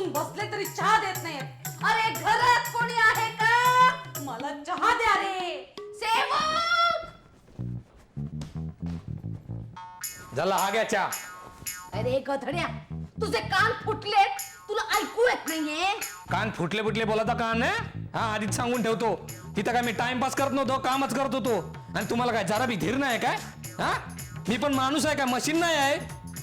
सकाळपासून बसले तरी चहा देत नाही अरे घरात कोणी आहे का? मला चहा द्या रे. सेवक! झाला हा घ्या चहा. अरे गधड्या तुझे कान फुटलेत. तुला ऐकू येत नाहीये. कान फुटले फुटले बोलाता कान आहे हा आधीच सांगून ठेवतो. तिथं काय मी टाइमपास करत नव्हतो कामच करत होतो. आणि तुम्हाला काय जरा बी धीर नाही काय? हा? मी पण माणूस आहे काय मशीन नाही आहे?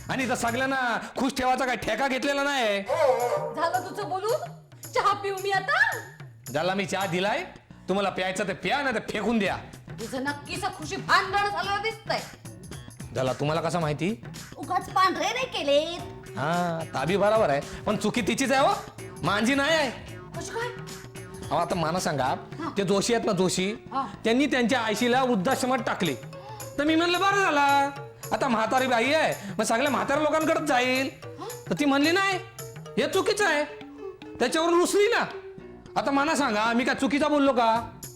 आणि इथं सगळ्यांना खुश ठेवायचा काय ठेका घेतलेला नाही झालं तुझं बोलून? चहा पिऊ मी आता? ज्याला मी चहा दिलाय तुम्हाला प्यायचं ते प्या नाही तर फेकून द्या. तुझं नक्कीच खुशी भांडण झालं दिसतंय. झाला तुम्हाला कसं माहिती? उगाच पांढरे नाही केलेत. हा ताबी बरोबर आहे पण चुकी तिचीच आहे हो. मांजी नाही आहे. कशी काय? अहो आता मला सांगा ते जोशी आहेत ना जोशी हा. त्यांनी त्यांच्या आईशीला वृद्धाश्रमात टाकले. तर मी म्हणलं बरं झाला. आता म्हातारी बाई आहे. मग सगळ्या म्हाताऱ्या लोकांकडे जाईल. तर ती म्हणली नाही हे चुकीचं आहे. त्याच्यावरून रुसली ना. आता मला सांगा मी काय चुकीचा बोललो का?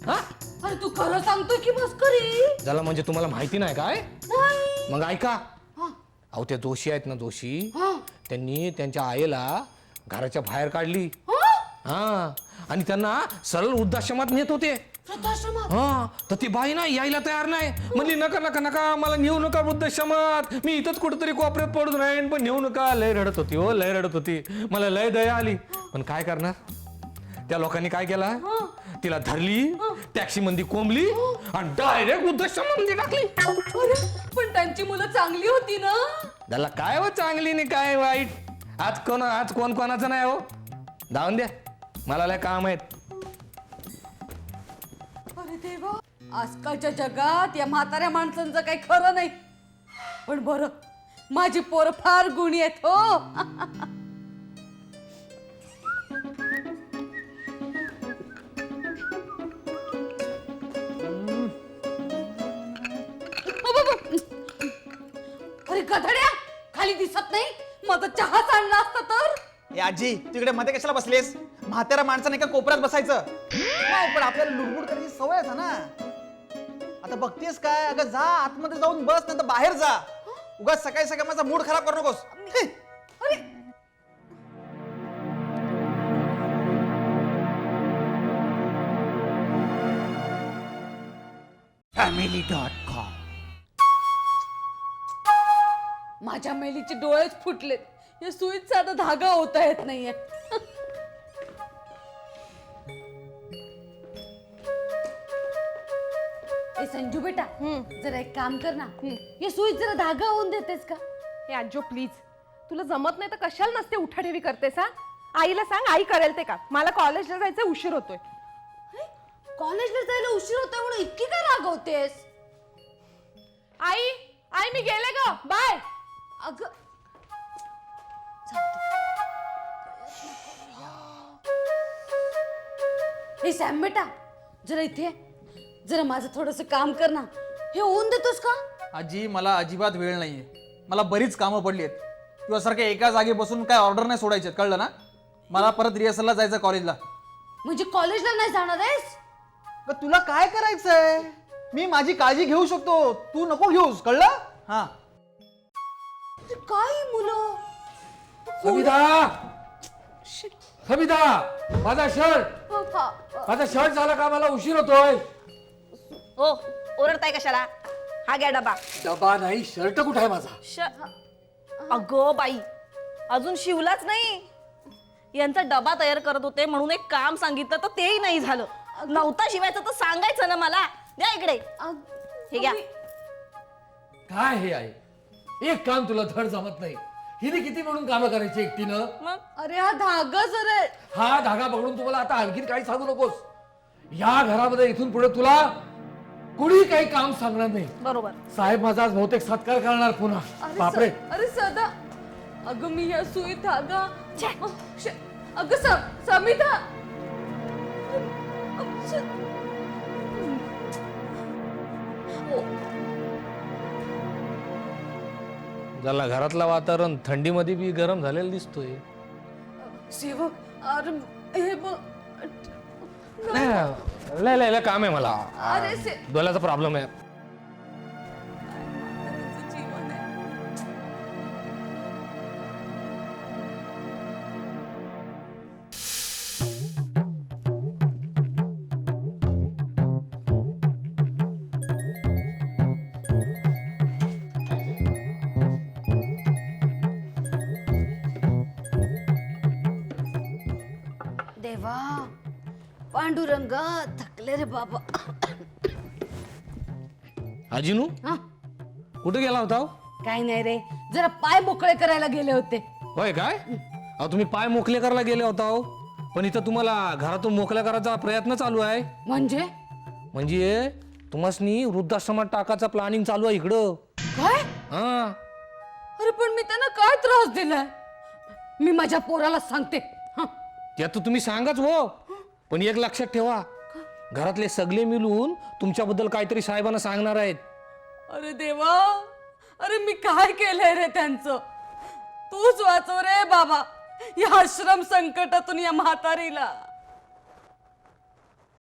हा? अरे तू खरं सांगतोय की मस्करी झालं म्हणजे तुम्हाला माहिती नाही काय? नाही. मग ऐका. अहो त्या जोशी आहेत ना जोशी. हा, त्यांनी त्यांच्या आईला घराच्या बाहेर काढली. हा? हा. आणि त्यांना सरळ वृद्धाश्रमात नेत होते. वृद्धाश्रमात हा तर ती बाई ना यायला तयार नाही. म्हणली नका नका नका मला नेऊ नका वृद्धाश्रमात. मी इथंच कुठेतरी कोपऱ्यात पडून राहीन पण नेऊ नका. लय रडत होती हो लय रडत होती. मला लय दया आली. पण काय करणार? त्या लोकांनी काय केला? तिला धरली टॅक्सी मध्ये कोंबली आणि डायरेक्ट वृद्धाश्रमामध्ये टाकली. अरे पण त्यांची मुलं चांगली होती ना? त्याला काय हो चांगली नाही काय वाईट? आज कोण आज कोण कोणाचं नाही हो? जाऊन द्या मला लय काम आहेत. अरे देवा आजकालच्या जगात या म्हाताऱ्या माणसांचं काही खरं नाही. पण बरं माझी पोर फार गुणी आहेत हो. अरे गधड्या खाली दिसत नाही? माझा चहा आणला असता तर? ए आजी तिकडे मध्ये कशाला बसलेस? म्हाताऱ्या माणसाने एका कोपऱ्यात बसायचं. हो, पण आपल्याला लुडबुड करायची सवय आहे ना. आता बघतेस काय अगं जा आतमध्ये जाऊन बस नाही तर बाहेर जा. उगाच सकाळी सकाळी माझा मूड खराब करू नकोस. हे. अरे! फॅमिली डॉट कॉम माझ्या मेलीचे डोळेच फुटलेत. या सुईत साधा धागा होता येत नाहीये. संजू बेटा जरा एक काम कर ना. या सुईत जरा धागा होऊन देतेस का? हे आजो प्लीज तुला जमत नाही तर कशाला नसते उठाठेवी करतेस हा? आईला सांग आई करेल ते का मला कॉलेजला जायचं उशीर होतोय. कॉलेजला जायला उशीर होतोय म्हणून इतकी काय रागवतेस आई आई मी गेले ग. बाय. अग. हे सॅम बेटा जरा इथे. जरा माझं थोडस काम कर ना. हे होऊन देतोस का? आजी मला अजिबात वेळ नाहीये. मला बरीच कामं पडली आहेत. किंवा सारखं एका जागी बसून काय ऑर्डर नाही सोडायचे कळलं ना? मला परत रिहर्सलला जायचं कॉलेजला म्हणजे कॉलेजला नाही जाणार आहेस? पण तुला काय करायचंय? मी माझी काळजी घेऊ शकतो. तू नको घेऊस कळलं? हा. अरे काय ही मुलं? सविता! सविता! माझा शर्ट हा, माझा शर्ट झाला का? मला उशीर होतोय. हो ओरडताय कशाला? हा घ्या डबा. डबा नाही शर्ट कुठे आहे माझा? श अगो बाई अजून शिवलाच नाही. यांचा डबा तयार करत होते म्हणून एक काम सांगितलं तर तेही नाही झालं. नव्हता शिवायचं तर सांगायचं ना मला. द्या इकडे. अग- हे घ्या. काय हे आहे एक काम तुला धड जमत नाही. हिने किती म्हणून कामं करायची एकटीनं? अरे हा धागा जरा हा धागा पकडून तुम्हाला आता आणखीन काही सांगू नकोस. या घरामध्ये इथून पुढे तुला कुणी काही काम सांगणार नाही. बरोबर. साहेब माझा आज बहुतेक सत्कार करणार पुन्हा. अरे बापरे. स- अरे सदा. अगं मी या सुई धागा श- अगं स- समिता. अ, श- झाला घरातलं वातावरण थंडीमध्ये बी गरम झालेलं दिसतोय. सेवक अरे हे बघ. नाही, लय लय लय काम आहे मला. अरे से प्रॉब्लेम आहे जीवन आहे. देवा पांडुरंग थकले रे बाबा. अजिनू हा. कुठे गेला होता हो? काय नाही रे. जरा पाय मोकळे करायला गेले होते. होय काय? अहो तुम्ही पाय मोकले करायला गेले होता हो. पण इथं तुम्हाला घरातून मोकल्या करायचा प्रयत्न चालू आहे. म्हणजे? म्हणजे तुम्हाला वृद्धाश्रमात टाकायचा प्लॅनिंग चालू आहे इकडं. काय? हा. अरे पण मी त्यांना काय त्रास दिलाय मी माझ्या पोराला सांगते. हं. ते आता तुम्ही सांगाच हो. पण एक लक्षात ठेवा. घरातले सगळे मिळून तुमच्याबद्दल काहीतरी साहेबांना सांगणार आहेत. अरे देवा अरे मी काय केलंय रे त्यांचं? तूच वाचव रे बाबा या आश्रम संकटातून या म्हातारीला.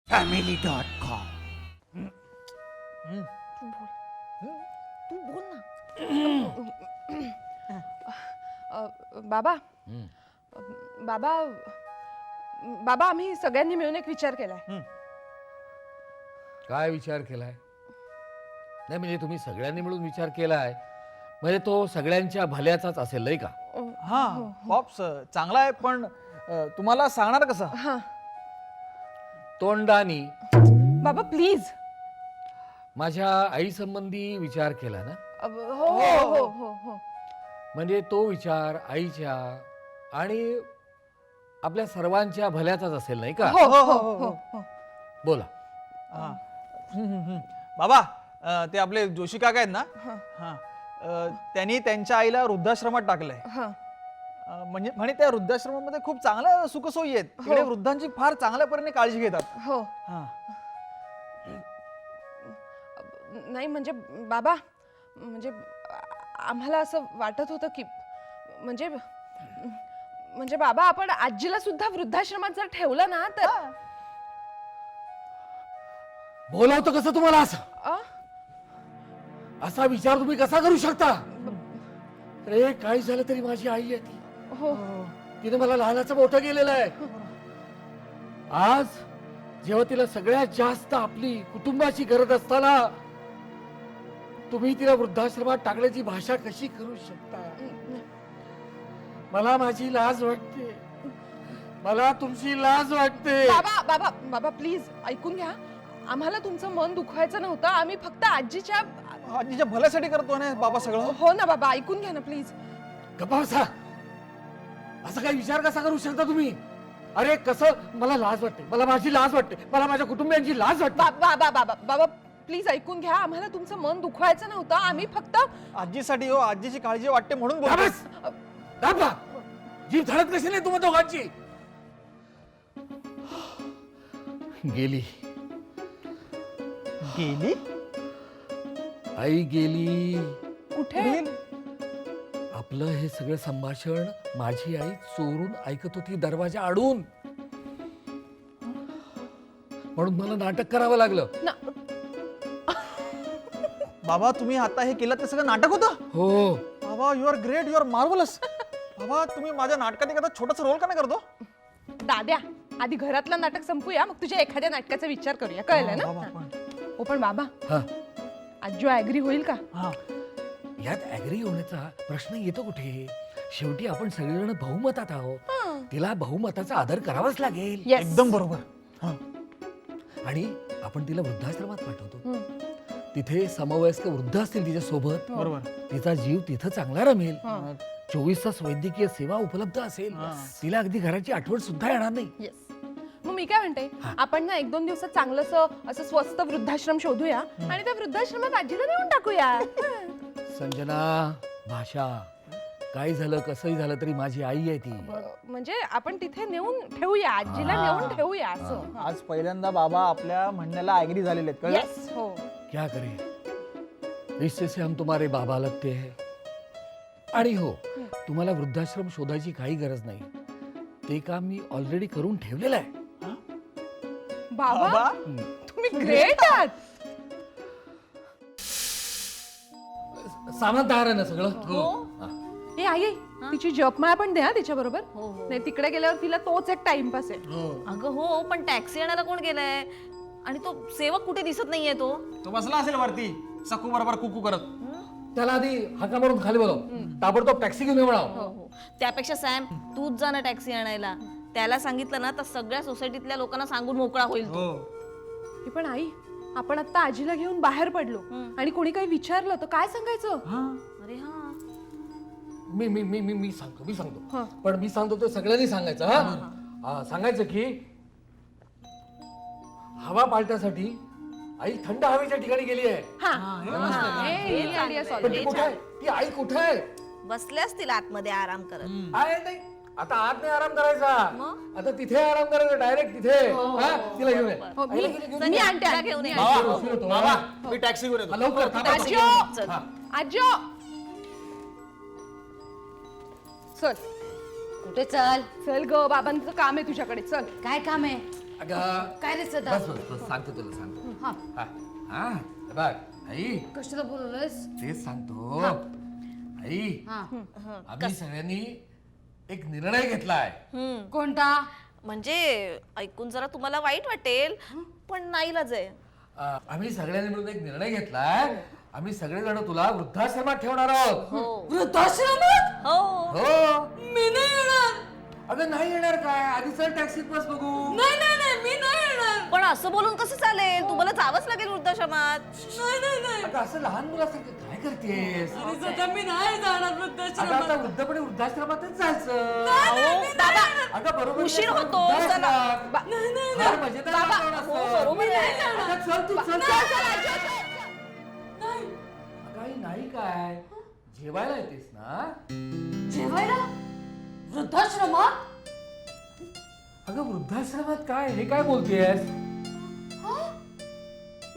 फॅमिली डॉट कॉम बाबा बाबा बाबा आम्ही सगळ्यांनी मिळून एक विचार केलाय. काय विचार केलाय? नाही म्हणजे तुम्ही सगळ्यांनी मिळून विचार केलाय म्हणजे तो सगळ्यांच्या भल्याचाच असेल नाही का? हा. पॉप्स चांगला आहे पण अ, तुम्हाला सांगणार कसं? हा. तोंडानी बाबा प्लीज माझ्या आई संबंधी विचार केला ना? हो हो हो हो हो. म्हणजे तो विचार आईच्या आणि आपल्या सर्वांच्या भल्याचाच असेल नाही का? हो हो हो हो हो. बोला. हा. बाबा अ, ते आपले जोशी काका आहेत ना? हा. अ, त्यांनी त्यांच्या आईला वृद्धाश्रमात टाकलंय. हा. अ, म्हणजे म्हणे त्या वृद्धाश्रमामध्ये खूप चांगल्या सुखसोयी आहेत. तिकडे वृद्धांची फार चांगल्या परीने काळजी घेतात. हो. हा. नाही म्हणजे बाबा म्हणजे आम्हाला असं वाटत होतं की म्हणजे म्हणजे बाबा आपण आजीला सुद्धा वृद्धाश्रमात जर ठेवलं ना तर बोलावतं कसं तुम्हाला असं? अ? असा विचार तुम्ही कसा करू शकता? अरे काही झालं तरी माझी आई आहे ती हो. तिने मला लहानाचं मोठं केलेलं आहे. आज जेव्हा तिला सगळ्यात जास्त आपली कुटुंबाची गरज असताना तुम्ही तिला वृद्धाश्रमात टाकण्याची भाषा कशी करू शकता? मला माझी लाज वाटते. मला तुमची लाज वाटते. बाबा बाबा बाबा प्लीज ऐकून घ्या. आम्हाला तुमचं मन दुखवायचं नव्हतं. आम्ही फक्त आजीच्या आजीच्या भल्यासाठी करतो ना बाबा सगळं? हो ना बाबा ऐकून घ्या ना प्लीज. गप्पा बसा. असा काही विचार कसा करू शकता तुम्ही? अरे कसं? मला लाज वाटते. मला माझी लाज वाटते. मला माझ्या कुटुंबियांची लाज वाटते. बाबा बाबा बाबा बाबा प्लीज ऐकून घ्या. आम्हाला तुमचं मन दुखवायचं नव्हतं. आम्ही फक्त आजीसाठी हो आजीची काळजी वाटते म्हणून बोलतो. बस. गप्पा. जीभ धडक कशी नाही तुम्हा दोघांची? गेली. गेली? आई गेली. कुठे? आपलं हे सगळं संभाषण माझी आई चोरून ऐकत होती दरवाजा आडून. म्हणून मला नाटक करावं लागलं. ना बाबा तुम्ही आता हे केलं ते सगळं नाटक होतं? हो. बाबा you are great you are marvellous बाबा तुम्ही माझ्या नाटकात एखादा छोटासा रोल का नाही करतो? दाद्या आधी घरातलं नाटक संपूया मग तुझ्या एखाद्या नाटकाचा विचार करूया. कळलं ना? बाबा, पण. हो पण बाबा हा. आजो ऍग्री होईल का? हा. यात ऍग्री होण्याचा प्रश्न येतो कुठे? शेवटी आपण सगळेजण बहुमतात आहोत. तिला बहुमताचा आदर करावाच लागेल. एकदम बरोबर. हा. आणि आपण तिला वृद्धाश्रमात पाठवतो. ती तिथे समवयस्क वृद्ध असतील तिच्या सोबत. बरोबर. तिचा जीव तिथं चांगला रमेल. चोवीस तास वैद्यकीय सेवा उपलब्ध असेल. तिला अगदी घराची आठवण सुद्धा येणार नाही. येस मी काय म्हणते आपण ना एक दोन दिवसात चांगलं असं स्वस्त वृद्धाश्रम शोधूया आणि त्या वृद्धाश्रमात आजीला नेऊन टाकूया. संजना भाषा काही झालं कसंही झालं तरी माझी आई आहे ती. म्हणजे आपण तिथे नेऊन ठेवूया आजीला नेऊन ठेवूया असं. आज पहिल्यांदा बाबा आपल्या म्हणण्याला ऍग्री झालेले आहेत कळलं? हो. क्या करे? रिश्ते से हम तुम्हारे बाबा लगते हैं. आणि हो तुम्हाला वृद्धाश्रम शोधायची काही गरज नाही. ते काम मी ऑलरेडी करून ठेवलेलं आहे. बाबा तुम्ही ग्रेट आहात. सामान तयार आहे ना सगळं? हा. हे. आई आई, तिची जपमाळा पण द्या तिच्या बरोबर नाही तिकडे गेल्यावर तिला तोच एक टाइमपास आहे. अगं हो पण टॅक्सी आणायला कोण गेलाय? आणि तो सेवक कुठे दिसत नाहीये तो? तो बसला असेल वरती सकू बरोबर कुकू करत. त्याला आधी हाका मारून खाली बोलव. ताबडतोब टॅक्सी घेऊन ये म्हणाव. हो. त्यापेक्षा सॅम तूच जा ना टॅक्सी आणायला. त्याला सांगितलं ना तर सगळ्या सोसायटीतल्या लोकांना सांगून मोकळा होईल तो. हो. हे पण आई आपण आता आजीला घेऊन बाहेर पडलो आणि कोणी काही विचारलं तर काय सांगायचं? अरे हा. मी मी मी मी मी सांगतो मी सांगतो. पण मी सांगतो ते सगळ्यांनी सांगायचं हा. हा, सांगायचं की हवा पालट्यासाठी आई थंड हवेच्या ठिकाणी गेली आहे. ए, ही idea solve. पण ती कुठे आहे? ती आई कुठे आहे? बसले असतील आतमध्ये आराम करत. आहे नाही. आता आत नाही आराम करायचा. आता तिथे आराम करायचा डायरेक्ट तिथे. हा? तिला घेऊन ये. हो, मी आईला गेली घेऊन मी ये. आणते तिला. घेऊन ये. उशीर होतो. मी टॅक्सी घेऊन हा, येतो लवकर थांबा. आजो चल. आजो. चल कुठे चल? चल ग बाबांचं काम आहे तुझ्याकडे. चल. काय काम आहे? अगं, काय रे सदा? बस बस बस. सांगतो तुला सांगतो. हा. हा, हा, हे बघ आई. कशाला बोलवलंस तेच सांगतो. आई. हा. आम्ही सगळ्यांनी एक निर्णय घेतलाय. हम्म. कोणता? म्हणजे ऐकून जरा तुम्हाला वाईट वाटेल पण नाईलाज आहे. अं, आम्ही सगळ्यांनी मिळून एक निर्णय घेतलाय. आम्ही सगळेजण तुला वृद्धाश्रमात ठेवणार आहोत. वृद्धाश्रमात? हो. हो. मी नाही येणार. अगं नाही येणार काय? आधी चल टॅक्सीत बस बघू. नाही नाही नाही मी नाही येणार. पण असं बोलून कसं चालेल? तुम्हाला जावंच लागेल वृद्धाश्रमात. नाही नाही नाही. अगं असं लहान मुलासारखं करतेस? अरे सदा मी नाही जाणार अगं वृद्धाश्रमात आता वृद्धपणे वृद्धाश्रमातच जायचं. अहो, बाबा अगं बरोबर उशीर होतो. बा- नाही नाही फार मजेदार बाबा, वातावरण हो, असतं. बरोबर आहे. अगं, चल तू चल नाही, चल. नाही. अगं, आई, नाही काय? जेवायला येतेस ना? जेवायला? वृद्धाश्रमात? अगं वृद्धाश्रमात काय? हे काय बोलतेस?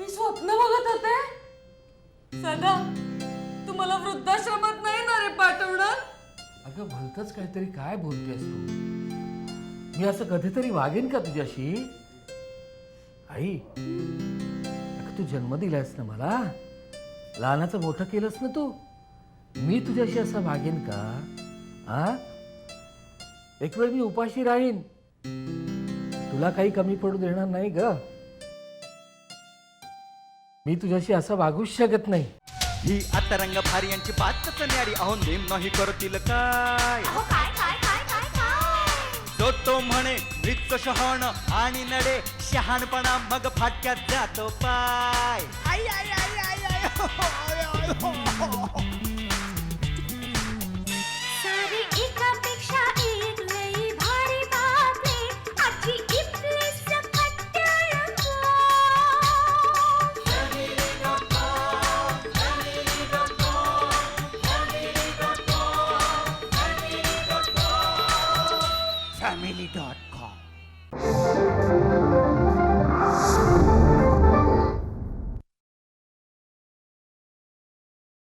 मी स्वप्न बघत होते. सदा तुम्हाला वृद्धाश्रमात नाही ना रे पाठवणार अगं भलतच काहीतरी काय बोलतेस तू? मी असं कधीतरी वागेन का तुझ्याशी? आई अगं तू जन्म दिलायस ना मला? लहानाचं मोठं केलंस ना तू? मी तुझ्याशी असं वागेन का? आ? एक वेळ मी उपाशी राहीन. तुला काही कमी पडू देणार नाही ग. मी तुझ्याशी असं वागूच शकत नाही. ही आता रंग भारी यांची बातच न्यारी अहो नेम नाही करतील काय अहो काय काय काय काय काय जो तो म्हणे मृत शहाण आणि नडे शहाणपणा मग फाटक्यात जातो पाय आई, आई, आई, आई, आई,